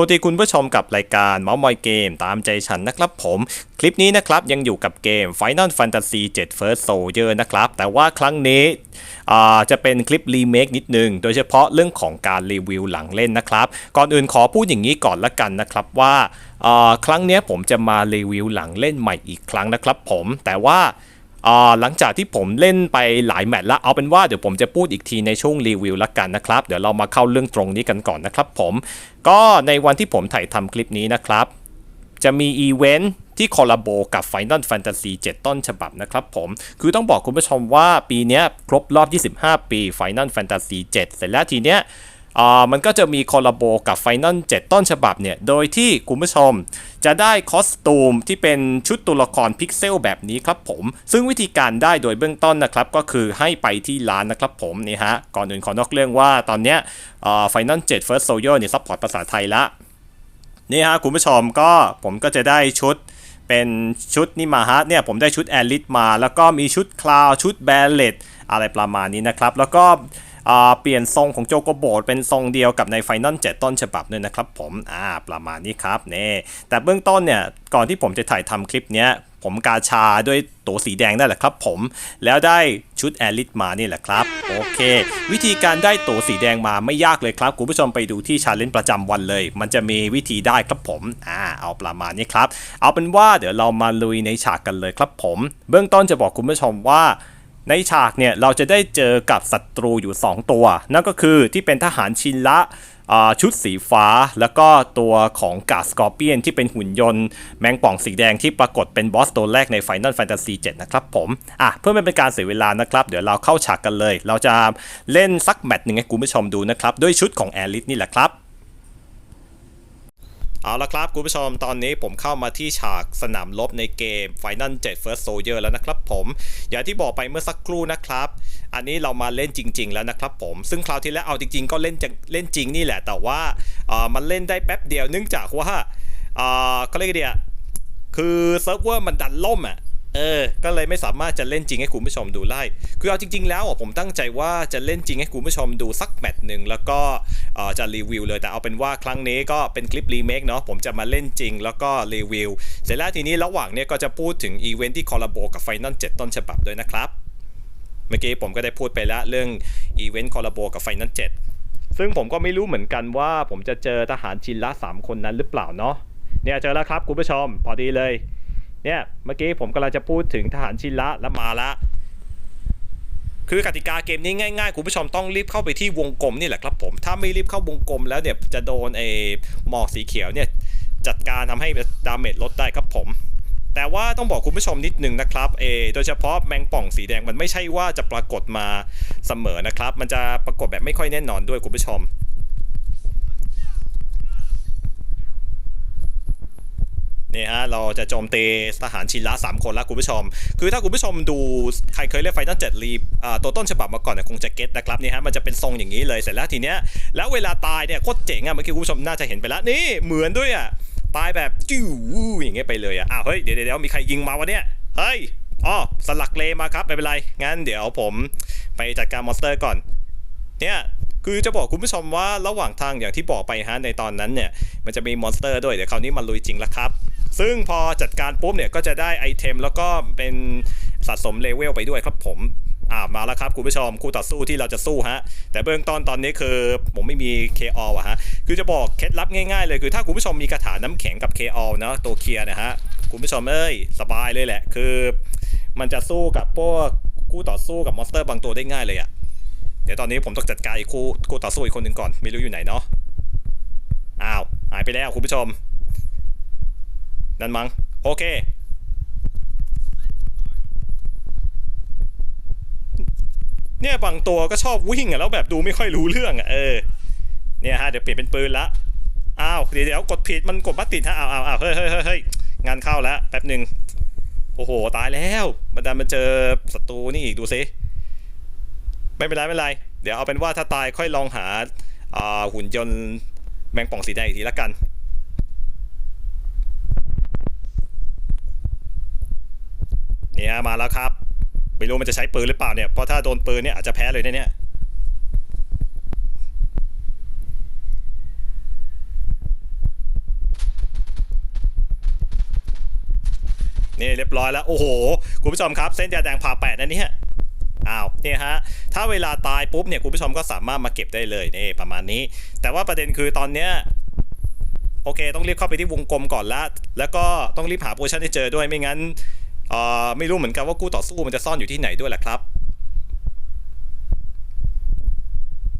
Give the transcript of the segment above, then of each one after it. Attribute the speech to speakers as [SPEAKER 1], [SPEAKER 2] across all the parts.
[SPEAKER 1] วัสดีคุณผู้ชมกับรายการเมาส์มอยเกมตามใจฉันนะครับผม คลิปนี้นะครับยังอยู่กับเกม Final Fantasy 7 First Soldier นะครับ แต่ว่าครั้งนี้จะเป็นคลิปรีเมคนิดนึง โดยเฉพาะเรื่องของการรีวิวหลังเล่นนะครับ ก่อนอื่นขอพูดอย่างนี้ก่อนละกันนะครับว่าครั้งนี้ผมจะมารีวิวหลังเล่นใหม่อีกครั้งนะครับผมแต่ว่า หลังจากที่ผมเล่นไปหลายแมตช์แล้วเอาเป็นว่าเดี๋ยวผมจะพูดอีกทีในช่วงรีวิวละกันนะครับ เดี๋ยวเรามาเข้าเรื่องตรงนี้กันก่อนนะครับผม ก็ในวันที่ผมถ่ายทำคลิปนี้นะครับ จะมีอีเวนท์ที่คอลลาโบกับ Final Fantasy 7 ต้นฉบับนะครับผม คือต้องบอกคุณผู้ชมว่าปีนี้ครบรอบ 25 ปี Final Fantasy 7 เสร็จแล้วทีเนี้ย มันก็จะมีคอลลาโบกับ Final 7ต้นฉบับเนี่ย โดยที่คุณผู้ชมจะได้คอสตูมที่เป็นชุดตัวละครพิกเซลแบบนี้ครับผม ซึ่งวิธีการได้โดยเบื้องต้นนะครับก็คือให้ไปที่ร้านนะครับผมนี่ฮะ ก่อนอื่นขอนอกเรื่องว่าตอนเนี้ยอ่า Final 7 First Soldier เนี่ยซัพพอร์ตภาษาไทยละนี่ฮะคุณผู้ชมก็ผมก็จะได้ชุดเป็นชุดนี่มาฮะเนี่ยผมได้ชุดแอลิทมา แล้วก็มีชุดคลาวชุดแบลเลตอะไรประมาณนี้นะครับ แล้วก็ เปลี่ยนทรงของโจโกโบดเป็นทรงเดียวกับในไฟนอล7ต้นฉบับด้วยนะครับผมอ่าประมาณนี้ครับเน่แต่เบื้องต้นเนี่ยก่อนที่ผมจะถ่ายทำคลิปเนี้ยผมกาชาด้วยตัวสีแดงนั่นแหละครับผม แล้วได้ชุดแอลิทมานี่แหละครับ โอเค วิธีการได้ตัวสีแดงมาไม่ยากเลยครับ คุณผู้ชมไปดูที่ชาเลนจ์ประจำวันเลย มันจะมีวิธีได้ครับผมอ่าเอาประมาณนี้ครับ เอาเป็นว่าเดี๋ยวเรามาลุยในฉากกันเลยครับผม เบื้องต้นจะบอกคุณผู้ชมว่า ในฉากเนี่ยเราจะได้เจอกับศัตรูอยู่ 2 ตัว นั่นก็คือที่เป็นทหารชินละชุดสีฟ้า แล้วก็ตัวของกาสกอร์เปียนที่เป็นหุ่นยนต์ แมงป่องสีแดงที่ปรากฏเป็นบอสตัวแรกใน Final Fantasy 7 นะครับผมอะเพื่อไม่เป็นการเสียเวลานะครับ เดี๋ยวเราเข้าฉากกันเลย เราจะเล่นสักแมตช์หนึ่งให้คุณผู้ชมดูนะครับ ด้วยชุดของแอลิสนี่แหละครับ เอาละครับคุณผู้ชมตอนนี้ผมเข้ามาที่ฉากสนามรบในเกม Final 7 First Soldier แล้วนะครับผมอย่างที่บอกไปเมื่อสักครู่นะครับ อันนี้เรามาเล่นจริง ๆ แล้วนะครับผมซึ่งคราวที่แล้วเอาจริง ๆ ก็เล่นเล่นจริงนี่แหละ แต่ว่าเออมันเล่นได้แป๊บเดียวเนื่องจากว่าเออเขาเรียกไงเดียคือเซิร์ฟเวอร์มันดันล่มอะ เออ ก็เลยไม่สามารถจะเล่นจริงให้คุณผู้ชมดูได้ คือเอาจริง ๆ แล้วผมตั้งใจว่าจะเล่นจริงให้คุณผู้ชมดูสักแมตช์หนึ่งแล้วก็จะรีวิวเลย แต่เอาเป็นว่าครั้งนี้ก็เป็นคลิปรีเมคเนาะ ผมจะมาเล่นจริงแล้วก็รีวิว เสร็จแล้วทีนี้ระหว่างเนี้ยก็จะพูดถึงอีเวนท์ที่คอลลาโบกับ Final 7ต้นฉบับด้วยนะครับ เมื่อกี้ผมก็ได้พูดไปแล้วเรื่องอีเวนต์คอลลาโบกับ Final 7ซึ่งผมก็ไม่รู้เหมือนกันว่า ผมจะเจอทหารชินละ3คนนั้นหรือเปล่าเนาะ เนี่ยเจอแล้วครับคุณผู้ชม พอดีเลย เนี่ยเมื่อกี้ผมกำลังจะพูดถึงทหารชินละแล้วมาละ คือกติกาเกมนี้ง่ายๆ คุณผู้ชมต้องรีบเข้าไปที่วงกลมนี่แหละครับผม ถ้าไม่รีบเข้าวงกลมแล้วเนี่ยจะโดนไอ้หมอกสีเขียวเนี่ยจัดการทำให้ดาเมจลดได้ครับผม แต่ว่าต้องบอกคุณผู้ชมนิดนึงนะครับเออโดยเฉพาะแมงป่องสีแดงมันไม่ใช่ว่าจะปรากฏมาเสมอนะครับ มันจะปรากฏแบบไม่ค่อยแน่นอนด้วยคุณผู้ชม นี่ฮะเราจะโจมตีทหารชินละ3 คนแล้วคุณผู้ชม คือถ้าคุณผู้ชมดูใครเคยเล่นไฟนอลเจ็ดรีตัวต้นฉบับมาก่อนเนี่ยคงจะเก็ตนะครับนี่ฮะมันจะเป็นทรงอย่างนี้เลยเสร็จแล้วทีเนี้ยแล้วเวลาตายเนี่ยโคตรเจ๋งอะเมื่อกี้คุณผู้ชมน่าจะเห็นไปแล้วนี่เหมือนด้วยอะตายแบบจิ้วอย่างเงี้ยไปเลยอะอ้าวเฮ้ยเดี๋ยวเดี๋ยวมีใครยิงมาวะเนี่ยเฮ้ยอ๋อสลักเลมาครับไม่เป็นไรงั้นเดี๋ยวผมไปจัดการมอนสเตอร์ก่อนเนี่ยคือจะบอกคุณผู้ชมว่าระหว่างทางอย่างที่บอกไปฮะในตอนนั้นเนี่ย มันจะมีมอนสเตอร์ด้วย เดี๋ยวคราวนี้มาลุยจริงแล้วครับ ซึ่งพอจัดการปุ๊บเนี่ยก็จะได้ไอเทมแล้วก็เป็นสะสมเลเวลไปด้วยครับผมอ่ามาแล้วครับคุณผู้ชมคู่ต่อสู้ที่เราจะสู้ฮะ แต่เบื้องต้นตอนนี้คือผมไม่มี KO ออะฮะ คือจะบอกเคล็ดลับง่ายๆเลยคือถ้าคุณผู้ชมมีกระถาน้ำแข็งกับ KO นะตัวเคลียนะฮะ คุณผู้ชมเอ้ยสบายเลยแหละ คือมันจะสู้กับพวกคู่ต่อสู้กับมอนสเตอร์บางตัวได้ง่ายเลยอะเดี๋ยวตอนนี้ผมต้องจัดการอีกคู่คู่ต่อสู้อีกคนหนึ่งก่อนไม่รู้อยู่ไหนเนาะอ้าวหายไปแล้วคุณผู้ชม นั่นมั้งโอเค เนี่ยบางตัวก็ชอบวิ่งอะแล้วแบบดูไม่ค่อยรู้เรื่องอะเออเนี่ยฮะเดี๋ยวเปลี่ยนเป็นปืนละอ้าวเดี๋ยวเดี๋ยวกดผิดมันกดบัตติดฮะอ้าวอ้าวอ้าวเฮ้ยเฮ้ยเฮ้ยเฮ้ยงานเข้าแล้วแป๊บหนึ่งโอ้โห ตายแล้วมันดันมาเจอศัตรูนี่อีกดูสิไม่เป็นไรไม่เป็นไร เดี๋ยวเอาเป็นว่าถ้าตายค่อยลองหาอ่าหุ่นยนต์แมงป่องสีแดงอีกทีละกัน เนี่ยมาแล้วครับ ไม่รู้มันจะใช้ปืนหรือเปล่าเนี่ย เพราะถ้าโดนปืนเนี่ยอาจจะแพ้เลยนะเนี่ยนี่เรียบร้อยแล้ว โอ้โห คุณผู้ชมครับ เส้นยาแดงผ่าแปดนะเนี่ยอ้าวเนี่ยฮะถ้าเวลาตายปุ๊บเนี่ยคุณผู้ชมก็สามารถมาเก็บได้เลยนี่ประมาณนี้ แต่ว่าประเด็นคือตอนเนี้ยโอเค ต้องรีบเข้าไปที่วงกลมก่อนละแล้วก็ต้องรีบหาโพชั่นให้เจอด้วยไม่งั้น ไม่รู้เหมือนกันว่ากู้ต่อสู้มันจะซ่อนอยู่ที่ไหนด้วยแหละครับ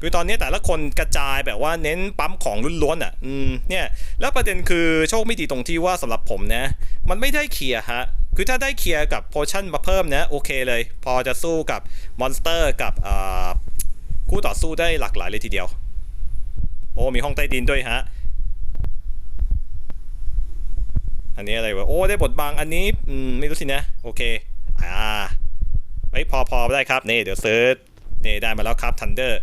[SPEAKER 1] คือตอนนี้แต่ละคนกระจายแบบว่าเน้นปั๊มของล้วนๆอะ อืม เนี่ย แล้วประเด็นคือโชคไม่ดีตรงที่ว่าสำหรับผมนะ มันไม่ได้เคลียร์ฮะ คือถ้าได้เคลียร์กับโพชั่นมาเพิ่มนะ โอเคเลย พอจะสู้กับมอนสเตอร์กับอ่าคู่ต่อสู้ได้หลากหลายเลยทีเดียว โอ้มีห้องใต้ดินด้วยฮะ อันนี้อะไรวะ โอ้ ได้บทบางอันนี้อืมไม่รู้สินะ โอเค อ่าไอ้ยพอพอได้ครับ นี่ เดี๋ยวซื้อนี่ ได้มาแล้วครับทันเดอร์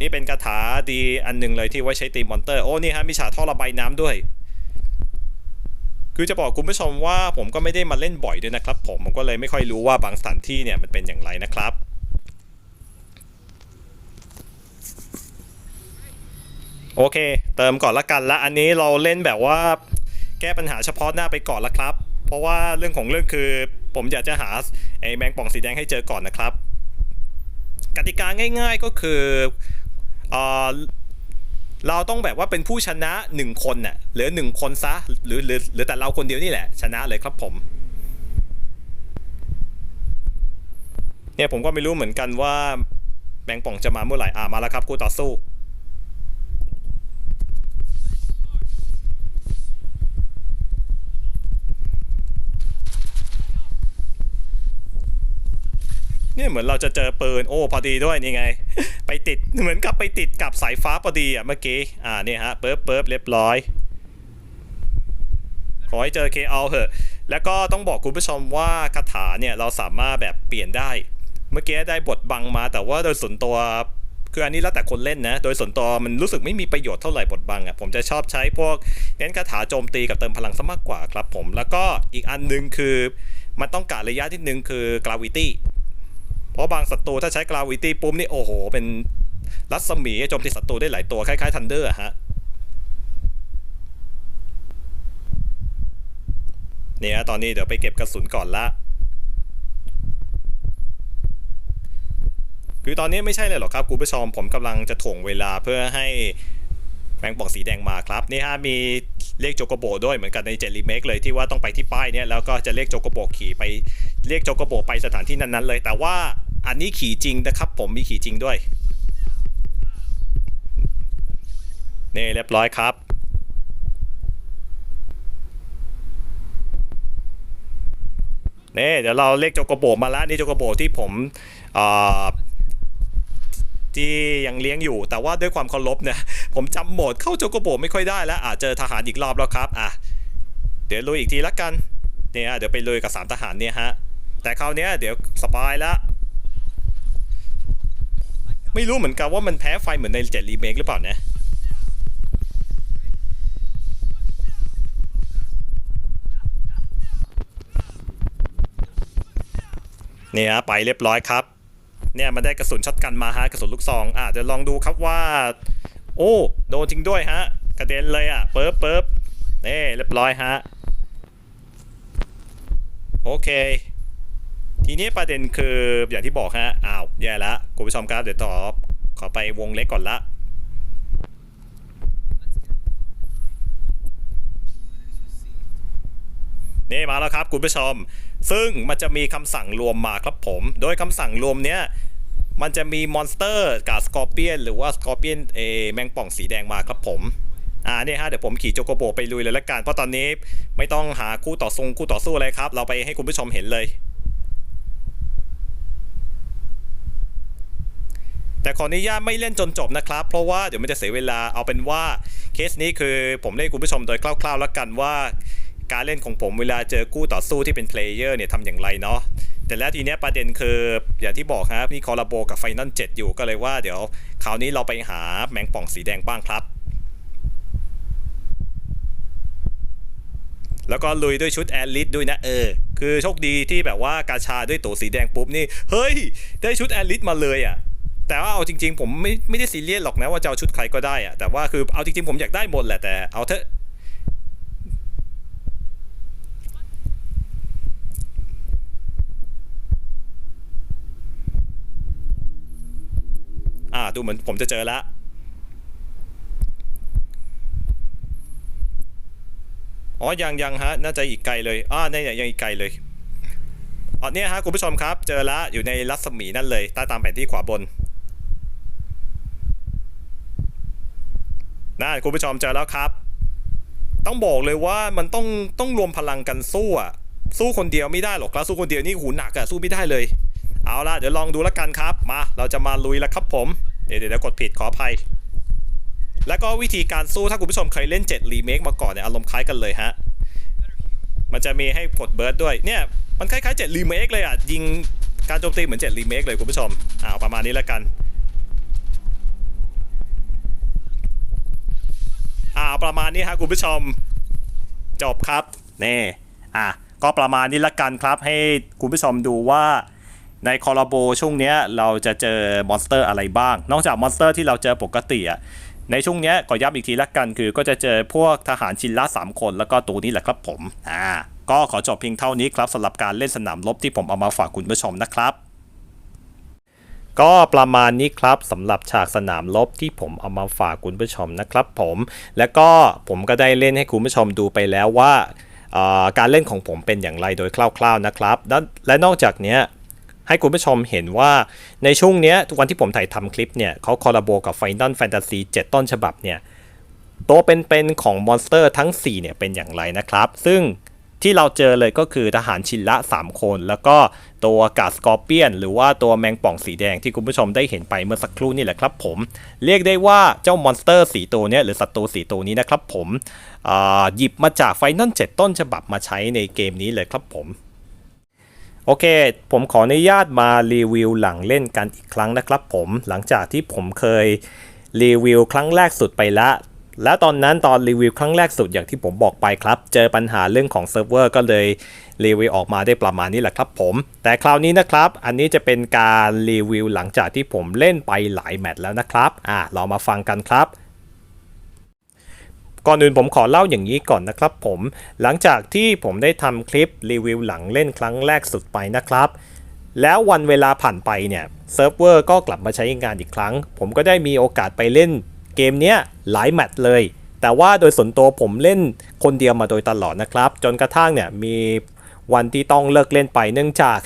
[SPEAKER 1] นี่เป็นคาถาดีอันหนึ่งเลยที่ไว้ใช้ตีมอนเตอร์ โอ้ นี่ฮะ มีฉากท่อระบายน้ำด้วย คือจะบอกคุณผู้ชมว่าผมก็ไม่ได้มาเล่นบ่อยด้วยนะครับ ผมผมก็เลยไม่ค่อยรู้ว่าบางสถานที่เนี่ยมันเป็นอย่างไรนะครับโอเค เติมก่อนละกันละอันนี้เราเล่นแบบว่า แก้ปัญหาเฉพาะหน้าไปก่อนละครับ เพราะว่าเรื่องของเรื่องคือ ผมอยากจะหาไอ้แมงป่องสีแดงให้เจอก่อนนะครับ กติกาง่าย ๆก็คือเออเราต้องแบบว่าเป็นผู้ชนะ 1 คนน่ะเหลือหนึ่งคนซะหรือหรือหรือแต่เราคนเดียวนี่แหละ ชนะเลยครับผมเนี่ยผมก็ไม่รู้เหมือนกันว่าแมงป่องจะมาเมื่อไหร่อ่ามาแล้วครับคู่ต่อสู้ เนี่ยเหมือนเราจะเจอปืนโอ้พอดีด้วยนี่ไง ไปติดเหมือนกับไปติดกับสายฟ้าพอดีอะเมื่อกี้อ่าเนี่ยฮะเปิบเปิบเรียบร้อยขอให้เจอเคเอาเถอะ แล้วก็ต้องบอกคุณผู้ชมว่าคาถาเนี่ยเราสามารถแบบเปลี่ยนได้ เมื่อกี้ได้บทบังมาแต่ว่าโดยส่วนตัวคืออันนี้แล้วแต่คนเล่นนะ โดยส่วนตัวมันรู้สึกไม่มีประโยชน์เท่าไหร่บทบังอะ ผมจะชอบใช้พวกเน้นคาถาโจมตีกับเติมพลังซะมากกว่าครับผม แล้วก็อีกอันหนึงคือ มันต้องการระยะที่หนึ่งคือกราวิตี้ เพราะบางศัตรูถ้าใช้กราวิตี้ปุ๊บนี่โอ้โห เป็นรัศมีโจมตีศัตรูได้หลายตัวคล้ายๆทันเดอร์ฮะเนี่ยตอนนี้เดี๋ยวไปเก็บกระสุนก่อนละคือตอนนี้ไม่ใช่เลยหรอกครับคุณผู้ชมผมกำลังจะถ่วงเวลาเพื่อให้แมงป่องสีแดงมาครับนี่ฮะมีเรียกโจโกโบด้วยเหมือนกันในเจลีเมกเลยที่ว่าต้องไปที่ป้ายเนี่ยแล้วก็จะเรียกโจโกโบขี่ไปเรียกโจโกโบไปสถานที่นั้นๆเลย แต่ว่า อันนี้ขี่จริงนะครับ ผมมีขี่จริงด้วยนี่เรียบร้อยครับ นี่เดี๋ยวเราเรียกโจโกโบมาล้วนี่โจโกโบที่ผมอ่อที่ยังเลี้ยงอยู่ แต่ว่าด้วยความเคารพเนี่ยผมจำโหมดเข้าโจโกโบไม่ค่อยได้แล้วอะเจอทหารอีกรอบแล้วครับอะเดี๋ยวลุยอีกทีละกันเนี่ยเดี๋ยวไปลุยกับสามทหารเนี่ยฮะแต่คราวเนี้ยเดี๋ยวสบายแล้ว ไม่รู้เหมือนกันว่ามันแพ้ไฟเหมือนในเจ็ดรีเมคหรือเปล่านะเนี่ยฮะไปเรียบร้อยครับ เนี่ยมันได้กระสุนช็อตกันมาฮะกระสุนลูกซองอะเดี๋ยวลองดูครับว่า โอ้โดนจริงด้วยฮะ กระเด็นเลยอะเปิบเปิบเนี่เรียบร้อยฮะ โอเค ทีนี้ประเด็นคืออย่างที่บอกฮะอ้าวแย่ละคุณผู้ชมครับเดี๋ยวต่อขอไปวงเล็กก่อนละนี่มาแล้วครับคุณผู้ชม ซึ่งมันจะมีคำสั่งรวมมาครับผม โดยคำสั่งรวมเนี้ยมันจะมีมอนสเตอร์กับสกอร์เปียนหรือว่าสกอร์เปียนเอแมงป่องสีแดงมาครับผมอ่าเนี่ยฮะเดี๋ยวผมขี่โจโกโบไปลุยเลยละกันเพราะตอนนี้ไม่ต้องหาคู่ต่อสู้คู่ต่อสู้อะไรครับ เราไปให้คุณผู้ชมเห็นเลย แต่ขออนุญาตไม่เล่นจนจบนะครับ เพราะว่าเดี๋ยวมันจะเสียเวลาเอาเป็นว่าเคสนี้คือผมเล่นคุณผู้ชมโดยคร่าวๆแล้วกันว่า การเล่นของผมเวลาเจอคู่ต่อสู้ที่เป็นเพลเยอร์เนี่ยทำอย่างไรเนาะแต่แล้วทีเนี้ยประเด็นคืออย่างที่บอกครับนี่คอลลาโบกับไฟนอล7อยู่ก็เลยว่าเดี๋ยวคราวนี้เราไปหาแมงป่องสีแดงบ้างครับ แล้วก็ลุยด้วยชุดแอรลิสด้วยนะเออ คือโชคดีที่แบบว่ากาชาด้วยตัวสีแดงปุ๊บนี่ เฮ้ย ได้ชุดแอรลิสมาเลยอะ่ะ แต่ว่าเอาจริง ๆ ผมไม่ไม่ได้ซีเรียสหรอกนะว่าจะเอาชุดใครก็ได้อะแต่ว่าคือเอาจริง ๆ ผมอยากได้หมดแหละแต่เอาเถอะอ่าดูเหมือนผมจะเจอละอ๋อยังยังฮะ น่าจะอีกไกลเลยอ่าเนี่ยยังอีกไกลเลยอ๋อเนี่ยฮะคุณผู้ชมครับ เจอละอยู่ในรัศมีนั่นเลยใต้ตามแผนที่ขวาบน น่าคุณผู้ชมเจอแล้วครับ ต้องบอกเลยว่ามันต้องต้องรวมพลังกันสู้อะสู้คนเดียวไม่ได้หรอกครับสู้คนเดียวนี่หูหนักอะสู้ไม่ได้เลย เอาล่ะเดี๋ยวลองดูแล้วกันครับมา เราจะมาลุยแล้วครับผมเดี๋ยวเดี๋ยวกดผิดขออภัย แล้วก็วิธีการสู้ถ้าคุณผู้ชมเคยเล่น7รีเมคมาก่อนเนี่ยอารมณ์คล้ายกันเลยฮะมันจะมีให้กดเบิร์ดด้วยเนี่ยมันคล้ายๆ7รีเมคเลยอะยิงการโจมตีเหมือน7รีเมคเลยคุณผู้ชมอ่าเอาประมาณนี้แล้วกัน อ่าประมาณนี้ครับคุณผู้ชม จบครับนี่อะก็ประมาณนี้ละกันครับ ให้คุณผู้ชมดูว่าในคอร์โบช่วงนี้เราจะเจอมอนสเตอร์อะไรบ้าง นอกจากมอนสเตอร์ที่เราเจอปกติอะในช่วงนี้ก็ย้ำอีกทีละกันคือก็จะเจอพวกทหารชินละ3คน แล้วก็ตัวนี้แหละครับผมอ่าก็ขอจบเพียงเท่านี้ครับสำหรับการเล่นสนามรบที่ผมเอามาฝากคุณผู้ชมนะครับ ก็ประมาณนี้ครับสำหรับฉากสนามรบที่ผมเอามาฝากคุณผู้ชมนะครับผม แล้วก็ผมก็ได้เล่นให้คุณผู้ชมดูไปแล้วว่าการเล่นของผมเป็นอย่างไรโดยคร่าวๆนะครับ และนอกจากนี้ให้คุณผู้ชมเห็นว่าในช่วงนี้ทุกวันที่ผมถ่ายทำคลิปเนี่ยเขาคอลลาโบกับ Final Fantasy 7 ต้นฉบับเนี่ยตัวเป็นๆของมอนสเตอร์ทั้ง 4 เนี่ยเป็นอย่างไรนะครับ ซึ่งที่เราเจอเลยก็คือทหารชินละ 3 คน แล้วก็ ตัวกาสกอร์เปียน หรือว่าตัวแมงป่องสีแดงที่คุณผู้ชมได้เห็นไปเมื่อสักครู่นี่แหละครับผม เรียกได้ว่าเจ้ามอนสเตอร์สีตัวนี้หรือศัตรูสีตัวนี้นะครับผมหยิบมาจากไฟนอล7ต้นฉบับมาใช้ในเกมนี้เลยครับผมโอเค ผมขออนุญาตมารีวิวหลังเล่นกันอีกครั้งนะครับผม หลังจากที่ผมเคยรีวิวครั้งแรกสุดไปละ แล้วตอนนั้นตอนรีวิวครั้งแรกสุดอย่างที่ผมบอกไปครับ เจอปัญหาเรื่องของเซิร์ฟเวอร์ก็เลยรีวิวออกมาได้ประมาณนี้แหละครับผม แต่คราวนี้นะครับ อันนี้จะเป็นการรีวิวหลังจากที่ผมเล่นไปหลายแมตช์แล้วนะครับ อ่าเรามาฟังกันครับก่อนอื่นผมขอเล่าอย่างนี้ก่อนนะครับผม หลังจากที่ผมได้ทำคลิปรีวิวหลังเล่นครั้งแรกสุดไปนะครับ แล้ววันเวลาผ่านไปเนี่ยเซิร์ฟเวอร์ก็กลับมาใช้งานอีกครั้ง ผมก็ได้มีโอกาสไปเล่น เกมเนี้ยหลายแมตช์เลย แต่ว่าโดยส่วนตัวผมเล่นคนเดียวมาโดยตลอดนะครับ จนกระทั่งเนี่ยมีวันที่ต้องเลิกเล่นไปเนื่องจาก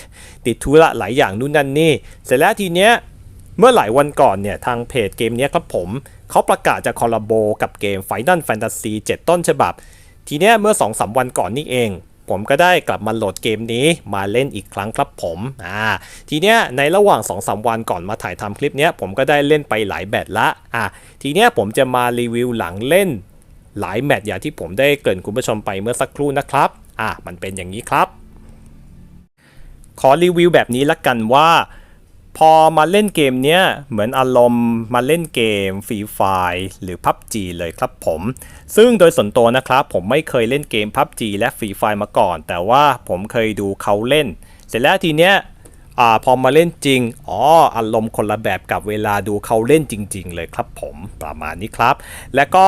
[SPEAKER 1] ติดธุระหลายอย่างนู่นนั่นนี่ เสร็จแล้วทีเนี้ยเมื่อหลายวันก่อนเนี่ยทางเพจเกมเนี้ยครับผมเขาประกาศจะคอลลาโบกับเกม Final Fantasy 7 ต้นฉบับ ทีเนี้ยเมื่อ 2-3 วันก่อนนี่เอง ผมก็ได้กลับมาโหลดเกมนี้มาเล่นอีกครั้งครับผมอ่าทีเนี้ยในระหว่าง2-3วันก่อนมาถ่ายทำคลิปเนี้ยผมก็ได้เล่นไปหลายแบตละอ่าทีเนี้ยผมจะมารีวิวหลังเล่น หลายแมตช์อย่างที่ผมได้เกริ่นคุณผู้ชมไปเมื่อสักครู่นะครับอ่ามันเป็นอย่างนี้ครับ ขอรีวิวแบบนี้ละกันว่า พอมาเล่นเกมเนี้ยเหมือนอารมณ์มาเล่นเกมฟรีไฟหรือ PUBG เลยครับผม ซึ่งโดยส่วนตัวนะครับ ผมไม่เคยเล่นเกม PUBG และฟรีไฟมาก่อน แต่ว่าผมเคยดูเขาเล่น เสร็จแล้วทีเนี้ยอพอมาเล่นจริง อ๋อ อารมณ์คนละแบบกับเวลาดูเขาเล่นจริง ๆ เลยครับผมประมาณนี้ครับ และก็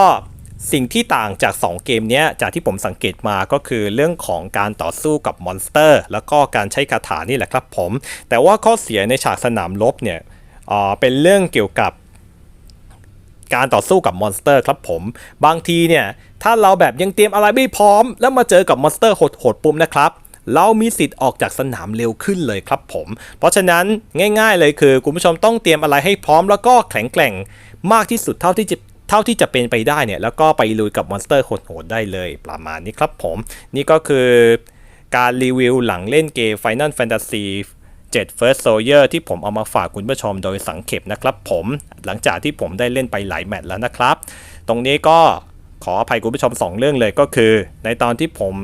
[SPEAKER 1] สิ่งที่ต่างจาก 2 เกมนี้จากที่ผมสังเกตมาก็คือเรื่องของการต่อสู้กับมอนสเตอร์ แล้วก็การใช้คาถานี่แหละครับผม แต่ว่าข้อเสียในฉากสนามรบเนี่ยเป็นเรื่องเกี่ยวกับการต่อสู้กับมอนสเตอร์ครับผม บางทีเนี่ย ถ้าเราแบบยังเตรียมอะไรไม่พร้อม แล้วมาเจอกับมอนสเตอร์โหดๆปุ๊บนะครับเรามีสิทธิ์ออกจากสนามเร็วขึ้นเลยครับผม เพราะฉะนั้นง่าย ๆ เลยคือ คุณผู้ชมต้องเตรียมอะไรให้พร้อมแล้วก็แข็งแกร่งมากที่สุดเท่าที่จะ เท่าที่จะเป็นไปได้เนี่ยแล้วก็ไปลุยกับมอนสเตอร์โหดๆได้เลยประมาณนี้ครับผม นี่ก็คือการรีวิวหลังเล่นเกม Final Fantasy 7 First Soldier ที่ผมเอามาฝากคุณผู้ชมโดยสังเขปนะครับผมหลังจากที่ผมได้เล่นไปหลายแมตช์แล้วนะครับ ตรงนี้ก็ขออภัยคุณผู้ชม 2 เรื่องเลยก็คือ ในตอนที่ผม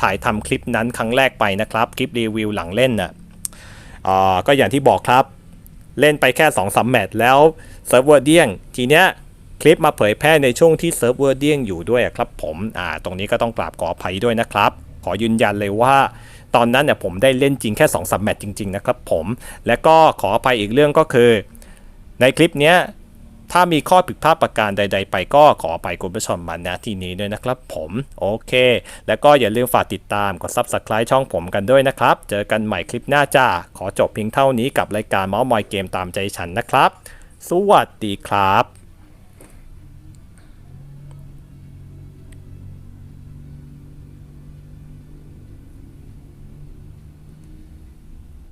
[SPEAKER 1] ถ่ายทำคลิปนั้นครั้งแรกไปนะครับ คลิปรีวิวหลังเล่นน่ะอ่าก็อย่างที่บอกครับ เล่นไปแค่2อสแมตช์แล้วเซิร์ฟเวอร์เดี้ยง ทีเนี้ย คลิปมาเผยแพร่ในช่วงที่เซิร์ฟเวอร์เดี้ยงอยู่ด้วยครับผมอ่าตรงนี้ก็ต้องกราบขออภัยด้วยนะครับ ขอยืนยันเลยว่าตอนนั้นเนี่ยผมได้เล่นจริงแค่2อสมแมตช์จริง ๆ นะครับผม และก็ขออภัยอีกเรื่องก็คือ ในคลิปเนี้ยถ้ามีข้อผิดพลาดประการใด ๆ ไปก็ขออภัยคุณผู้ชมมาณที่นี้ด้วยนะครับผมโอเค แล้วก็อย่าลืมฝากติดตามกด Subscribe ช่องผมกันด้วยนะครับ เจอกันใหม่คลิปหน้าจ้า ขอจบเพียงเท่านี้กับรายการเมาส์มอยเกมตามใจฉันนะครับ สวัสดีครับ